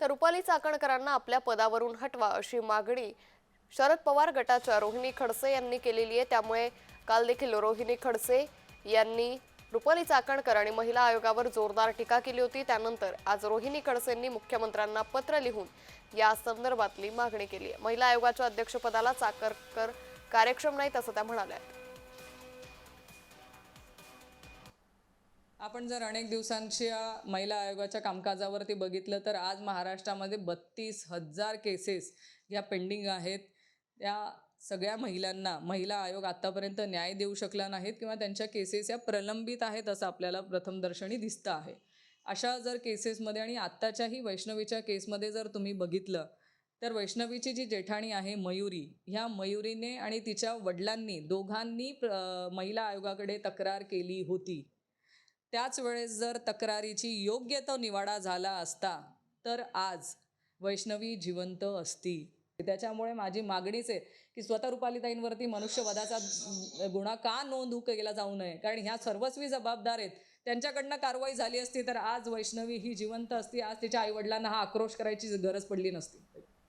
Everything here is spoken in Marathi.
तर रुपाली चाकणकरांना आपल्या पदावरून हटवा अशी मागणी शरद पवार गटाच्या रोहिणी खडसे यांनी केलेली आहे. त्यामुळे काल देखील रोहिणी खडसे यांनी रुपाली चाकणकर आणि महिला आयोगावर जोरदार टीका केली होती. त्यानंतर आज रोहिणी खडसेंनी मुख्यमंत्र्यांना पत्र लिहून या संदर्भातली मागणी केली आहे. महिला आयोगाच्या अध्यक्षपदाला चाकरकर कार्यक्षम नाहीत असं त्या म्हणाल्या आपण जर अनेक दिवसांच्या महिला आयोगाच्या कामकाजावरती बघितलं तर आज महाराष्ट्रामध्ये बत्तीस हजार केसेस या पेंडिंग आहेत. त्या सगळ्या महिलांना महिला आयोग आत्तापर्यंत न्याय देऊ शकला नाहीत किंवा त्यांच्या केसेस या प्रलंबित आहेत असं आपल्याला प्रथमदर्शनी दिसतं आहे. अशा जर केसेसमध्ये आणि आत्ताच्याही वैष्णवीच्या केसमध्ये जर तुम्ही बघितलं तर वैष्णवीची जी जेठाणी आहे मयुरी ह्या मयुरीने आणि तिच्या वडिलांनी दोघांनी प्र- महिला आयोगाकडे तक्रार केली होती. त्याच वेळेस जर तक्रारीची योग्य तो निवाडा झाला असता तर आज वैष्णवी जिवंत असती. त्याच्यामुळे माझी मागणीच आहे की स्वतः रुपालीताईंवरती मनुष्यवधाचा गुन्हा का नोंद केला जाऊ नये? कारण ह्या सर्वस्वी जबाबदार आहेत. त्यांच्याकडनं कारवाई झाली असती तर आज वैष्णवी ही जिवंत असती. आज तिच्या आईवडिलांना हा आक्रोश करायची गरज पडली नसती.